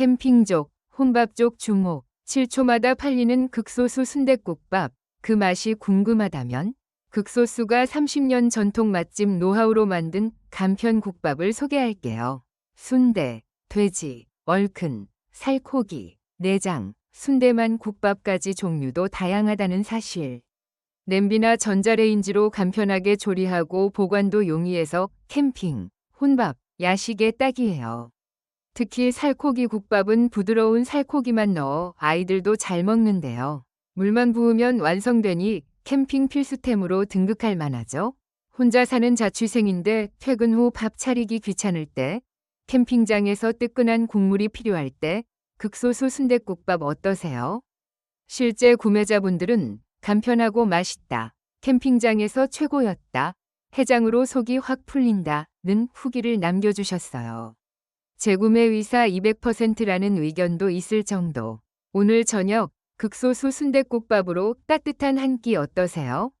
캠핑족, 혼밥족 주목, 7초마다 팔리는 극소수 순댓국밥, 그 맛이 궁금하다면 극소수가 30년 전통 맛집 노하우로 만든 간편 국밥을 소개할게요. 순대, 돼지, 얼큰, 살코기, 내장, 순대만 국밥까지 종류도 다양하다는 사실. 냄비나 전자레인지로 간편하게 조리하고 보관도 용이해서 캠핑, 혼밥, 야식에 딱이에요. 특히 살코기 국밥은 부드러운 살코기만 넣어 아이들도 잘 먹는데요. 물만 부으면 완성되니 캠핑 필수템으로 등극할 만하죠. 혼자 사는 자취생인데 퇴근 후 밥 차리기 귀찮을 때, 캠핑장에서 뜨끈한 국물이 필요할 때 극소수 순댓국밥 어떠세요? 실제 구매자분들은 간편하고 맛있다. 캠핑장에서 최고였다. 해장으로 속이 확 풀린다 는 후기를 남겨주셨어요. 재구매 의사 200%라는 의견도 있을 정도. 오늘 저녁 극소수 순댓국밥으로 따뜻한 한 끼 어떠세요?